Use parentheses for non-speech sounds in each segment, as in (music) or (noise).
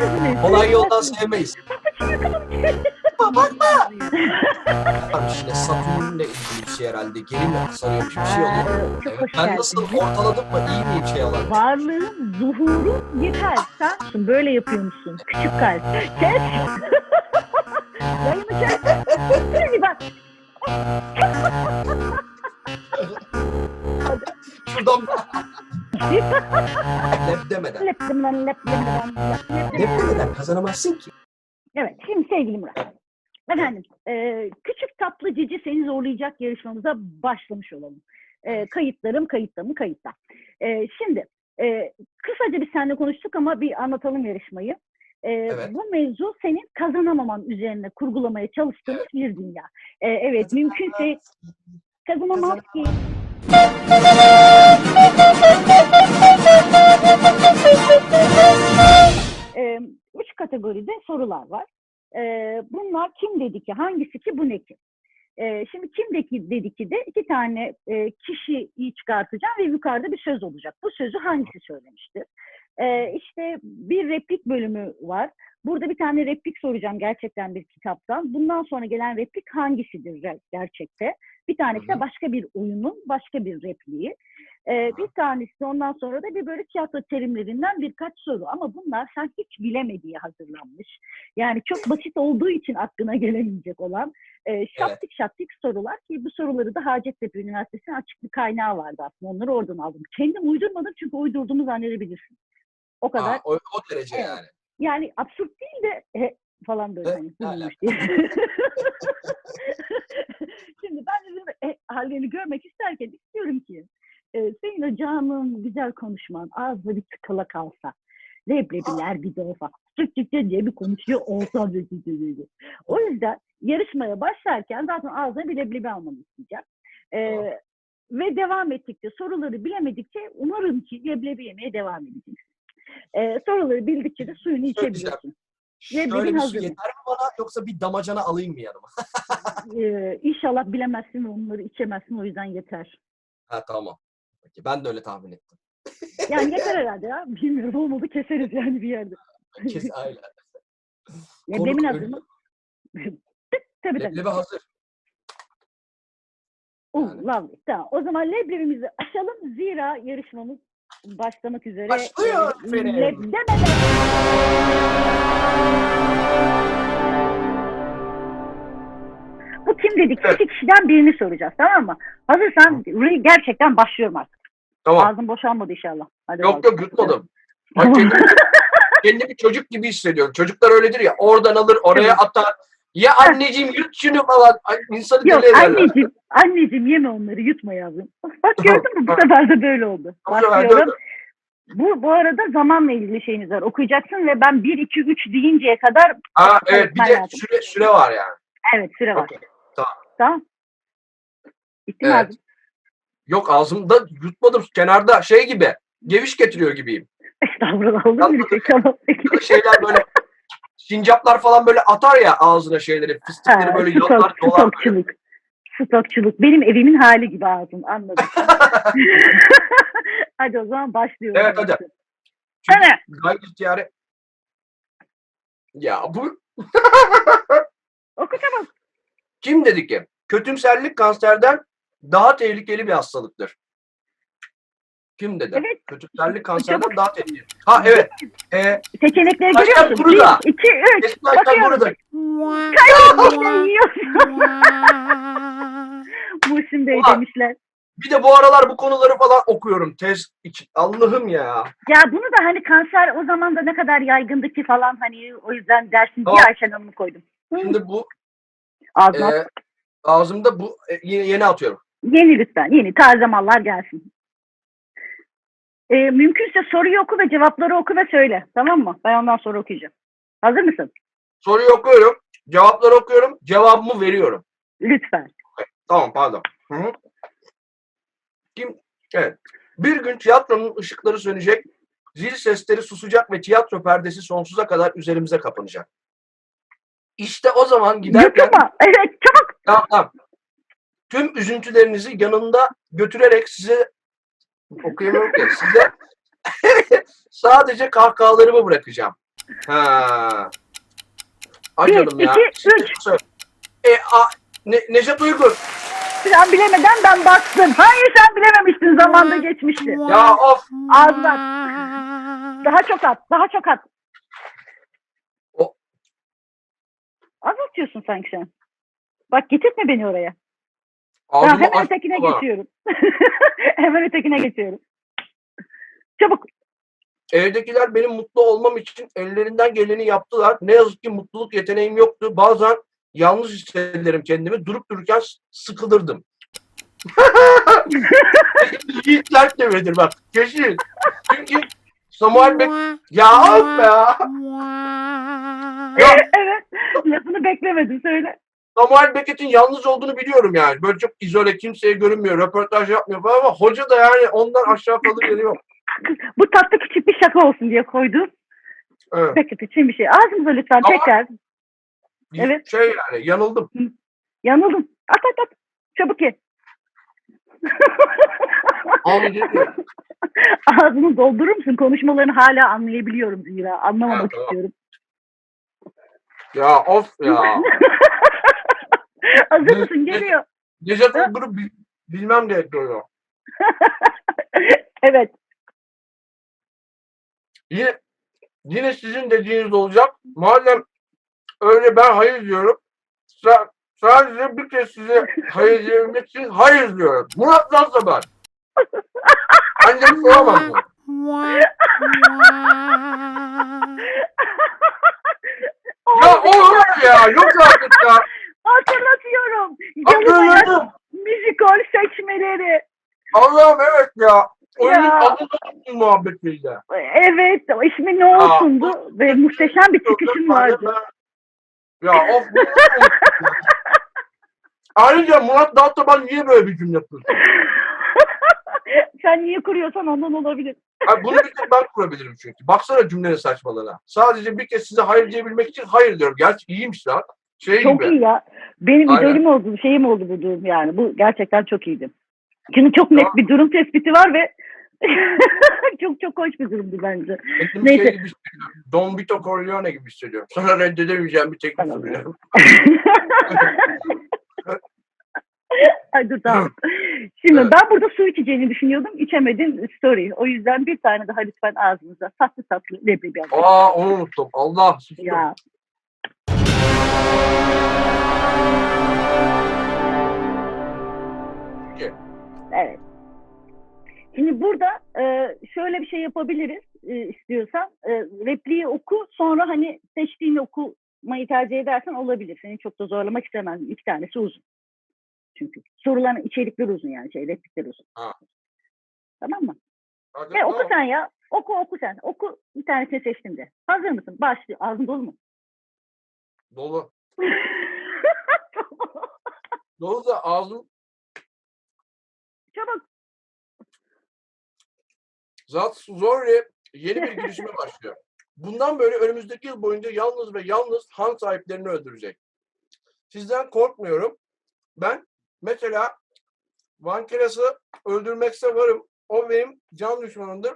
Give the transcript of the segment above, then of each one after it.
Neredesiniz? Kolay yoldan sevmeyiz. Bakma. Abi işte Satürn'le ilgili bir şey herhalde. Gelinle kısalıyormuş bir şey oluyor. Evet, ben nasıl ortaladım mı? İyi miyim şey olarak? Varlığın, zuhurun yeter. Sen böyle yapıyormuşsun. Küçük kalp. Kes. (laughs) Yayını kes. Şimdi bak. Şuradan (laughs) lep demeden. Lep demeden, lep demeden, lep Lep demeden. kazanamazsın ki. Evet, şimdi sevgili Murat. Efendim, e, küçük tatlı cici seni zorlayacak yarışmamıza başlamış olalım. E, kayıtlarım kayıtta mı kayıtta. E, şimdi, e, kısaca biz seninle konuştuk ama bir anlatalım yarışmayı. E, Evet. Bu mevzu senin kazanamaman üzerine kurgulamaya çalıştığımız bir dünya. E, evet, mümkünse kazanamaz ki. E, üç kategoride sorular var. E, bunlar kim dedi ki, hangisi ki, bu ne ki? E, şimdi kim dedi, dedi ki de iki tane e, kişiyi çıkartacağım ve yukarıda bir söz olacak. Bu sözü hangisi söylemiştir? E, işte bir replik bölümü var. Burada bir tane replik soracağım gerçekten bir kitaptan. Bundan sonra gelen replik hangisidir ger- gerçekte? Bir tanesi de başka bir oyunun başka bir repliği. Ee, bir tanesi ondan sonra da bir böyle tiyatro terimlerinden birkaç soru. Ama bunlar sen hiç bilemediği hazırlanmış. Yani çok basit olduğu için aklına gelemeyecek olan e, şaptik şaptik sorular ki bu soruları da Hacettepe Üniversitesi'nin açık bir kaynağı vardı aslında. Onları oradan aldım. Kendim uydurmadım çünkü uydurduğumu zannedebilirsin. O kadar. Aa, o, o derece Evet. yani. Yani absürt değil de e, falan böyle hani. diye. (laughs) Şimdi ben de e, hallerini görmek isterken istiyorum ki e, senin o canın güzel konuşman ağzına bir tıkala kalsa. Leblebiler bir defa. Çık çık çık diye bir konuşuyor olsa dedi dedi. O yüzden yarışmaya başlarken zaten ağzına bir leblebi almanı isteyeceğim. E, Tamam. ve devam ettikçe soruları bilemedikçe umarım ki leblebi yemeye devam edeceksin. E, soruları bildikçe de suyunu içebiliyorsun. Şöyle bir su hazır mı? yeter mi bana yoksa bir damacana alayım mı yanıma? Ee, inşallah bilemezsin ve onları içemezsin o yüzden yeter. Ha tamam. Peki, ben de öyle tahmin ettim. Yani yeter herhalde ya. Bilmiyorum olmadı keseriz yani bir yerde. (laughs) Kes aynen. Leblemin Konuk (laughs) hazır mı? tabii tabii. Leblebi hazır. Oh, yani. lovely. Tamam. O zaman leblebimizi açalım. Zira yarışmamız başlamak üzere. Başlıyor efendim. leblemeden- Bu kim dedik? Evet. İki kişiden birini soracağız tamam mı? Hazırsan gerçekten başlıyorum artık. Tamam. Ağzım boşalmadı inşallah. Hadi Yok bakalım. yok yutmadım. Kendimi, (laughs) kendimi çocuk gibi hissediyorum. Çocuklar öyledir ya. Oradan alır oraya atar. Ya anneciğim yut şunu falan. İnsanı Yok deli anneciğim, anneciğim yeme onları yutma yavrum. Bak (laughs) gördün mü bu sefer de böyle oldu. Başlıyorum. Bu, bu arada zamanla ilgili şeyiniz var. Okuyacaksın ve ben 1, 2, 3 deyinceye kadar Aa, evet bir de lazım. süre, süre var yani. evet süre var. Okey, Tamam. Bitti mi Evet. ağzım? Yok ağzımda yutmadım. Kenarda şey gibi. Geviş getiriyor gibiyim. (laughs) Estağfurullah olur mu? Da şeyler böyle sincaplar falan böyle atar ya ağzına şeyleri. Fıstıkları Ha, böyle stok, yalar dolar. stokçuluk. Stokçuluk. Benim evimin hali gibi ağzım. Anladım. (laughs) hadi o zaman başlıyorum. Evet, hadi. Hadi. Gayet ihtiyare. Ya bu Oku çabuk. Kim dedi ki? Kötümserlik kanserden daha tehlikeli bir hastalıktır. Kim dedi? Evet. Kötümserlik kanserden Çabuk. daha tehlikeli. Ha evet. Ee, Seçenekleri görüyor musun? burada. 1, 2, 3. Eski Başkan Bakıyorum. burada. Yiyorsun? (laughs) Muhsin Bey Ulan. demişler. Bir de bu aralar bu konuları falan okuyorum. Tez için. Allah'ım ya. Ya bunu da hani kanser o zaman da ne kadar yaygındı ki falan hani o yüzden dersin diye Ayşen Hanım'ı koydum. Şimdi bu Ağzına. e, ağzımda bu e, yeni, yeni atıyorum. Yeni lütfen. Yeni taze mallar gelsin. Ee, mümkünse soruyu oku ve cevapları oku ve söyle. Tamam mı? Ben ondan sonra okuyacağım. Hazır mısın? Soruyu okuyorum. Cevapları okuyorum. Cevabımı veriyorum. Lütfen. Tamam pardon. Hı hı. Kim? Evet. Bir gün tiyatronun ışıkları sönecek, zil sesleri susacak ve tiyatro perdesi sonsuza kadar üzerimize kapanacak. İşte o zaman giderken Yutma. Evet çabuk. tamam, tamam. tüm üzüntülerinizi yanında götürerek size okuyamıyorum ki size (laughs) sadece kahkahalarımı bırakacağım. Ha. Ay Bir, canım ya. iki, üç. E, a, ne, Neşet Uygur. Sen bilemeden ben bastım. Hayır sen bilememiştin zamanda geçmişti. Ya of. Az bak. Daha çok at. Daha çok at. O- Az atıyorsun sanki sen. Bak getirtme beni oraya. Ağzımı hemen ötekine bana. geçiyorum. (laughs) hemen ötekine geçiyorum. Çabuk. Evdekiler benim mutlu olmam için ellerinden geleni yaptılar. Ne yazık ki mutluluk yeteneğim yoktu. Bazen yalnız hissederim kendimi. Durup dururken sıkılırdım. (laughs) Yiğitler demedir bak. Kesin. Çünkü Samuel Bek... Ya of ya. Ya evet. Lafını beklemedim söyle. Samuel Beckett'in yalnız olduğunu biliyorum yani. Böyle çok izole, kimseye görünmüyor, röportaj yapmıyor falan ama hoca da yani ondan aşağı kalır yeri yok. (laughs) Bu tatlı küçük bir şaka olsun diye koydum. Evet. Paket için bir şey. Ağzımıza lütfen Ama- tekrar. Evet. Şey yani yanıldım. Yanıldım. At at at. Çabuk ye. (laughs) Ağzını doldurur musun? Konuşmalarını hala anlayabiliyorum zira. Anlamamak tamam. istiyorum. Ya of ya. (laughs) Hazır Ne- mısın? Geliyor. Necat Uygur'u bil- bilmem gerekiyor. (laughs) Evet. Yine, yine sizin dediğiniz olacak. Madem öyle ben hayır diyorum. sa- sadece bir kez size hayır diyebilmek için hayır diyorum. Murat nasıl ben? Annem soramaz mı? Ya olur ya. Yok artık ya. (laughs) Hatırlatıyorum. Hatırladım. müzikal seçmeleri. Allah'ım evet ya. Oyunun Ya. adı da muhabbetiyle. Evet. ismi ne olsundu? Ve muhteşem bir çıkışın vardı. Ya of. (laughs) Ayrıca Murat Daltaban niye böyle bir cümle yapıyorsun? (laughs) Sen niye kuruyorsan ondan olabilir. Ay bunu bir tek ben kurabilirim çünkü. Baksana cümlenin saçmalığına. Sadece bir kez size hayır diyebilmek için hayır diyorum. Gerçi iyiymiş lan. Şey Çok gibi. iyi ya. Benim Aynen. idolüm oldu, şeyim oldu bu durum yani. Bu gerçekten çok iyiydi. Çünkü çok net bir durum tespiti var ve (laughs) çok çok hoş bir durumdu bence. Kendimi Neyse. şey gibi. Don Vito Corleone gibi hissediyorum. Sana reddedemeyeceğim bir teklif sunuyorum. (laughs) (laughs) Ay dur tamam. Şimdi Evet. ben burada su içeceğini düşünüyordum. İçemedin story. O yüzden bir tane daha lütfen ağzınıza tatlı tatlı leblebi alın. Aa onu unuttum. Allah sustum. Ya. Evet. Şimdi burada e, şöyle bir şey yapabiliriz e, istiyorsan. E, repliği oku sonra hani seçtiğini okumayı tercih edersen olabilir. Seni çok da zorlamak istemem. İki tanesi uzun. Çünkü soruların içerikleri uzun yani şey replikleri uzun. Ha. Tamam mı? Hadi, E, oku sen ya. Oku oku sen. Oku bir tanesini seçtim de. Hazır mısın? Başlıyor. Ağzın dolu mu? Dolu. (laughs) Dolu da ağzım Çabuk. Zat Zorri yeni bir girişime başlıyor. Bundan böyle önümüzdeki yıl boyunca yalnız ve yalnız han sahiplerini öldürecek. Sizden korkmuyorum. Ben mesela Van Keras'ı öldürmekse varım. O benim can düşmanımdır.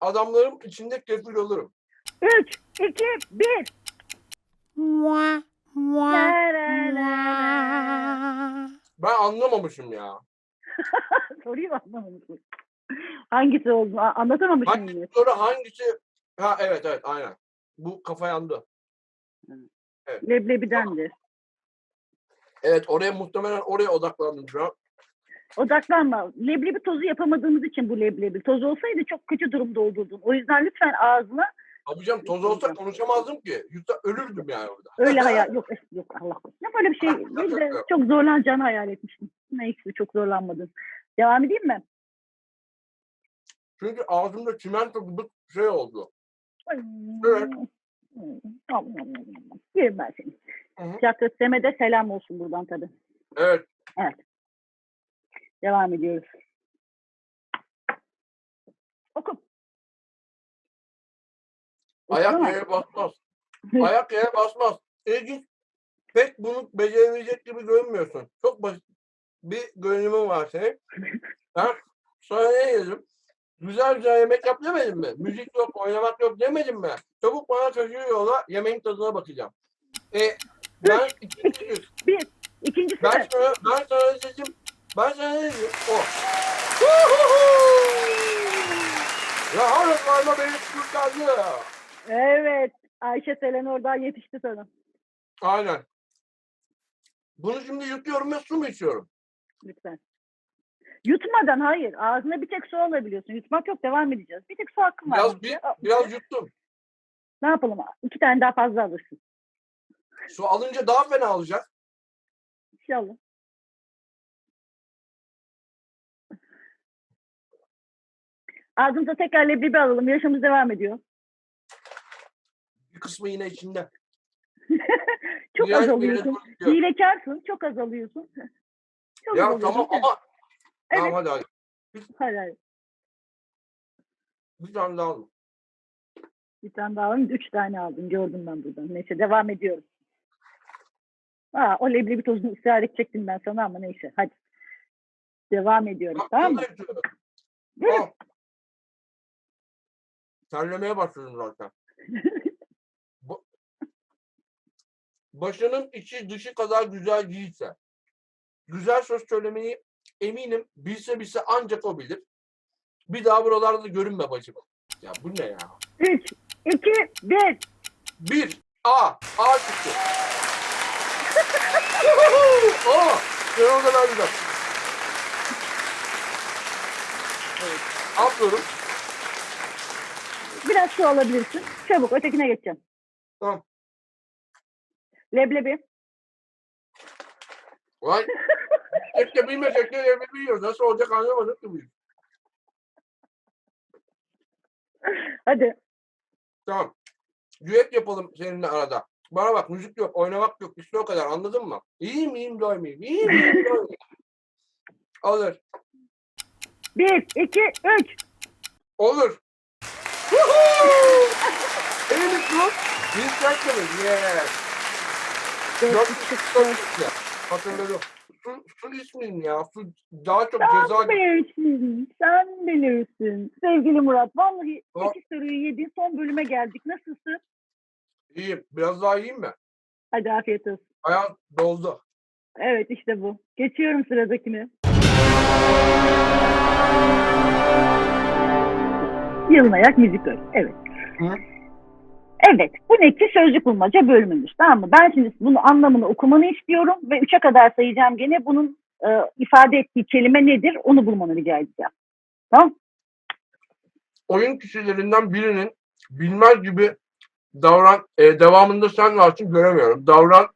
Adamlarım içinde kefil olurum. Üç, iki, bir. La la la la. Ben anlamamışım ya. (laughs) Soruyu mu anlamamışsın? Hangisi oldu? Anlatamamışım Hangi yine. soru hangisi? Ha evet evet aynen. Bu kafa yandı. Leblebidendir. Evet oraya muhtemelen oraya odaklandım şu an. Odaklanma. Leblebi tozu yapamadığımız için bu leblebi. Toz olsaydı çok kötü durumda olurdun. O yüzden lütfen ağzına Abicam toz olsa konuşamazdım ki. Yoksa ölürdüm yani orada. öyle hayal... Yok yok Allah korusun. Böyle bir şey (laughs) değil de çok zorlanacağını hayal etmiştim. Neyse çok zorlanmadın. Devam edeyim mi? Çünkü ağzımda çimento gibi şey oldu. Ay. Evet. Yerim ben seni. Tiyatro Seme'de selam olsun buradan tabii. Evet. Devam ediyoruz. Oku. Ayak Okusana. yere basmaz. Ayak yere basmaz. İlginç. Pek bunu becerebilecek gibi görünmüyorsun. Çok basit bir görünümün var senin. (laughs) Ben sana ne dedim? Güzel güzel yemek yap demedim mi? Müzik yok, oynamak yok demedim mi? Çabuk bana taşıyor yola yemeğin tadına bakacağım. E, ben ikinci. Bir. İkincisi Ben de. sana, ben sana dedim? Ben sana dedim? O. ya hanımlarla beni kurtardı. Evet. Ayşe Selen oradan yetişti sana. Aynen. Bunu şimdi yutuyorum ve su mu içiyorum? Lütfen. Yutmadan hayır. Ağzına bir tek su alabiliyorsun. Yutmak yok. Devam edeceğiz. Bir tek su hakkın var. Biraz, bir, biraz yuttum. Ne yapalım? İki tane daha fazla alırsın. Su alınca daha fena olacak. İnşallah. Ağzımıza tekrar leblebi alalım. Yaşamımız devam ediyor. Bir kısmı yine içinde. (laughs) Çok Diğer az bir yere alıyorsun. doğru gidiyor. Hilekarsın. Çok az alıyorsun. (laughs) Çok Ya alıyorsun. tamam ama. Tamam hadi hadi. Hayır hayır. Bir tane daha aldım. Bir tane daha alayım. Üç tane aldım. Gördüm ben buradan. Neyse devam ediyorum. Aa, o leblebi tozunu ısrar edecektim ben sana ama neyse. Hadi. Devam ediyorum. Bak, tamam mı? Al. Terlemeye başladım zaten. (laughs) Başının içi dışı kadar güzel değilse, güzel söz söylemeyi eminim bilse bilse ancak o bilir. Bir daha buralarda görünme bacım. Ya bu ne ya? Üç, iki, bir. Bir, A, A çıktı. (laughs) Aa, ben o kadar güzel. Atıyorum. Biraz su alabilirsin. Çabuk ötekine geçeceğim. Tamam. Leblebi. Vay. (laughs) Tek de bilmesek de evde biliyoruz. Nasıl olacak anlamadık ki biz. Hadi. Tamam. Düet yapalım seninle arada. Bana bak müzik yok, oynamak yok. İşte o kadar anladın mı? İyi miyim, doymayayım. İyi miyim, doymayayım. Olur. Bir, iki, üç. Olur. Elini tut. Biz kaçmadık. Yes. Dört, Dört dört. Hatırladım. Su ismim ya. Su daha çok ceza Sen bilirsin. Sen bilirsin. Sevgili Murat. Vallahi Aa. iki soruyu yedin. Son bölüme geldik. Nasılsın? İyiyim. Biraz daha iyiyim mi? Hadi afiyet olsun. Ayağım doldu. Evet işte bu. Geçiyorum sıradakine. Yalın ayak müzikal. Evet. Hı. Evet. Bu ne ki sözcük bulmaca bölümümüz. Tamam mı? Ben şimdi bunun anlamını okumanı istiyorum ve üçe kadar sayacağım gene. Bunun e, ifade ettiği kelime nedir onu bulmanı rica edeceğim. Tamam? oyun kişilerinden birinin bilmez gibi davran e, devamında sen varsın göremiyorum. Davran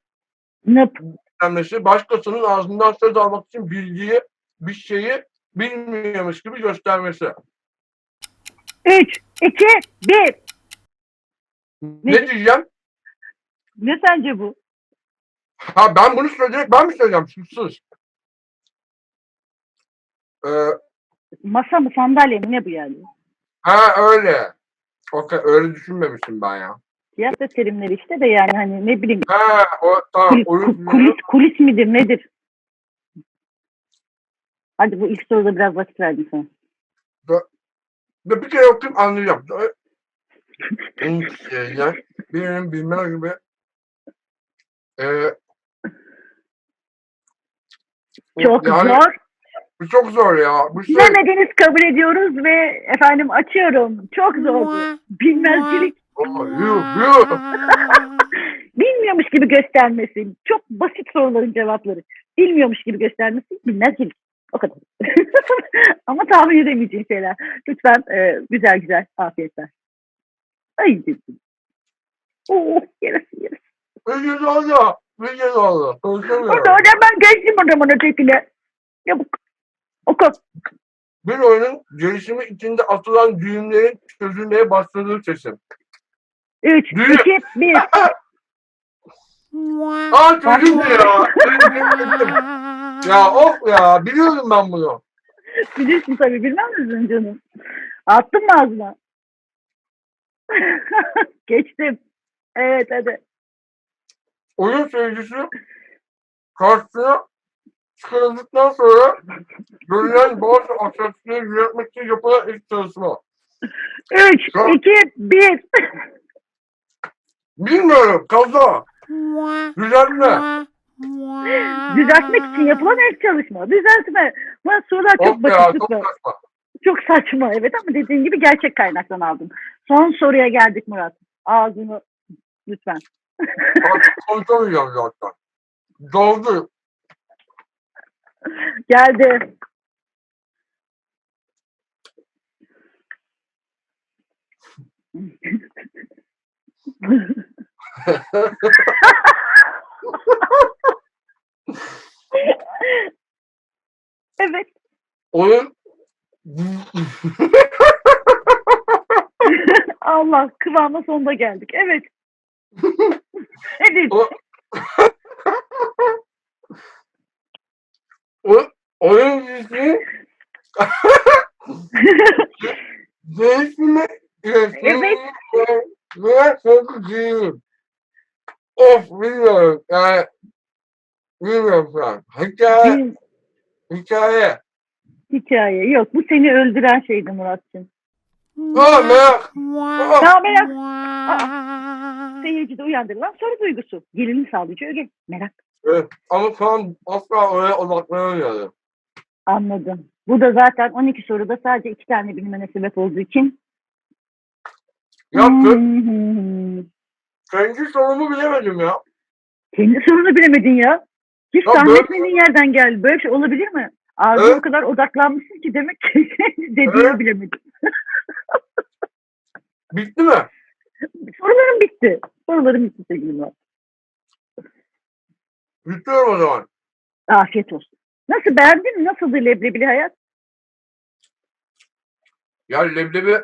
Nıp. denmesi başkasının ağzından söz almak için bildiği bir şeyi bilmiyormuş gibi göstermesi. Üç, iki, bir. Ne, Ne? diyeceğim? Ne sence bu? Ha ben bunu söyleyecek ben mi söyleyeceğim? Suçsuz. Ee, Masa mı sandalye mi ne bu yani? ha öyle. Okey, öyle düşünmemiştim ben ya. Tiyatro terimleri işte de yani hani ne bileyim Ha o tamam kulis, oyun ku- kulis, kulis midir nedir? Hadi bu ilk soruda biraz vakit verdim sana. Bir kere okuyup anlayacağım. En şeyler birinin bilmez gibi ee, Çok yani zor. Bu çok zor ya. Bu şey, Bilemediniz kabul ediyoruz ve efendim açıyorum. Çok zordu. Bilmezcilik. (laughs) Bilmiyormuş gibi göstermesi. Çok basit soruların cevapları. Bilmiyormuş gibi göstermesi bilmezcilik. O kadar. (laughs) Ama tahmin edemeyeceğin şeyler. Lütfen e, güzel güzel afiyetler. Ay dedim. Oh yarası yarası. Bir kez oldu. Bir kez oldu. O Konuşamıyorum. zaman ben geçtim o zaman ötekine. Çabuk. Oku. Bir oyunun gelişimi içinde atılan düğümlerin çözülmeye başladığı sesim. 3, Düğün. 2, 1. Aa çözüldü ya. Ya of ya. Biliyordum ben bunu. Bilirsin tabii bilmem misin canım? Attın mı ağzına? (laughs) Geçtim. Evet hadi. Oyun seyircisi karşısına çıkarıldıktan sonra görülen bazı aksaklıkları yönetmek için yapılan ilk çalışma. 3, Tamam. 2, 1. Bilmiyorum. Kaza. Düzeltme. Düzeltmek için yapılan ilk çalışma. Düzeltme. Bu sorular çok Of ya basit. çok saçma. Çok saçma evet ama dediğin gibi gerçek kaynaktan aldım. Son soruya geldik Murat. Ağzını lütfen. Konuşamayacağım zaten. Doldu. Geldi. (laughs) evet. Oyun (laughs) Allah kıvama sonunda geldik. Evet. (laughs) evet. O- o- oyun dizisi (laughs) değişimi Evet. ve sözcüğüm. Of bilmiyorum yani bilmiyorum şu an. Hikaye, hikaye. Hikaye. Yok bu seni öldüren şeydi Murat'cığım. Merak. Tamam merak. Seyircide uyandırılan soru duygusu. Gerilim sağlayıcı öge. Merak. Evet, ama şu an asla oraya odaklanamıyorum. Anladım. Bu da zaten 12 soruda sadece iki tane bilmene sebep olduğu için. Yaptı. Hmm. Kendi sorumu bilemedim ya. Kendi sorunu bilemedin ya. Hiç Ya tahmin böyle- etmediğin yerden geldi. Böyle bir şey olabilir mi? Ağzına o kadar odaklanmışsın ki demek ki (laughs) dediğini Evet. bilemedin. (laughs) Bitti mi? Sorularım bitti. Sorularım bitti sevgili Murat. Bitiyorum o zaman. Afiyet olsun. Nasıl beğendin mi? Nasıldı leblebili hayat? Ya leblebi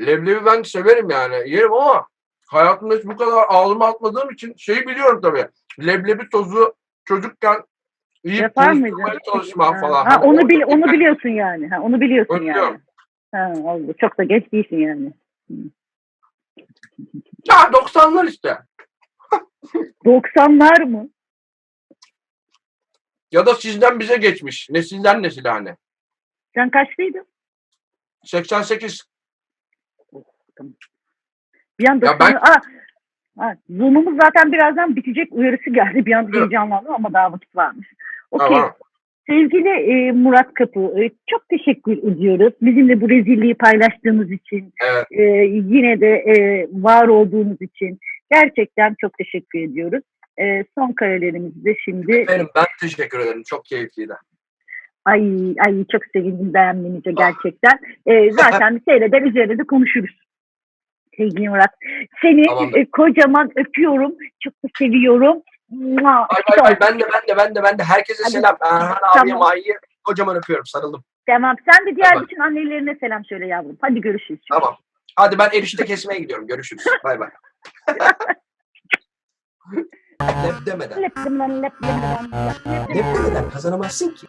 leblebi ben severim yani. Yerim ama hayatımda hiç bu kadar ağzıma atmadığım için şeyi biliyorum tabii. Leblebi tozu çocukken yiyip Yapar mıydın? çalışma Ha, falan. ha, onu, bil, onu (laughs) biliyorsun yani. Ha, onu biliyorsun Onu yani. biliyorum. Ha, oldu. Çok da geç değilsin yani. Ya 90'lar işte. (laughs) 90'lar mı? Ya da sizden bize geçmiş. Nesilden nesile hani. Sen kaçlıydın? 88. Bir anda Ya ben- Aa, Zoom'umuz zaten birazdan bitecek uyarısı geldi. Bir anda Evet. heyecanlandım ama daha vakit varmış. Okey. Tamam. Sevgili e, Murat Kapı, e, çok teşekkür ediyoruz. Bizimle bu rezilliği paylaştığınız için, Evet. e, yine de e, var olduğunuz için gerçekten çok teşekkür ediyoruz. E, son karelerimizi de şimdi, Benim ben teşekkür ederim. Çok keyifliydi. ay ay çok sevindim beğenmenize gerçekten. E, zaten (laughs) seyreder üzerine de konuşuruz. Sevgili Murat, seni Tamamdır. e, kocaman öpüyorum, çok da seviyorum. Mua, Bay bay bay. Ben de ben de ben de ben de herkese Hadi. selam. Erhan abiye Tamam. Mahi'ye kocaman öpüyorum. Sarıldım. Tamam, sen de diğer Tamam. bütün annelerine selam söyle yavrum. Hadi görüşürüz. Tamam. Hadi ben erişte kesmeye gidiyorum. Görüşürüz. Bay bay. Lep (laughs) demeden. Lep demeden, lep demeden, lep demeden. Lep demeden kazanamazsın ki.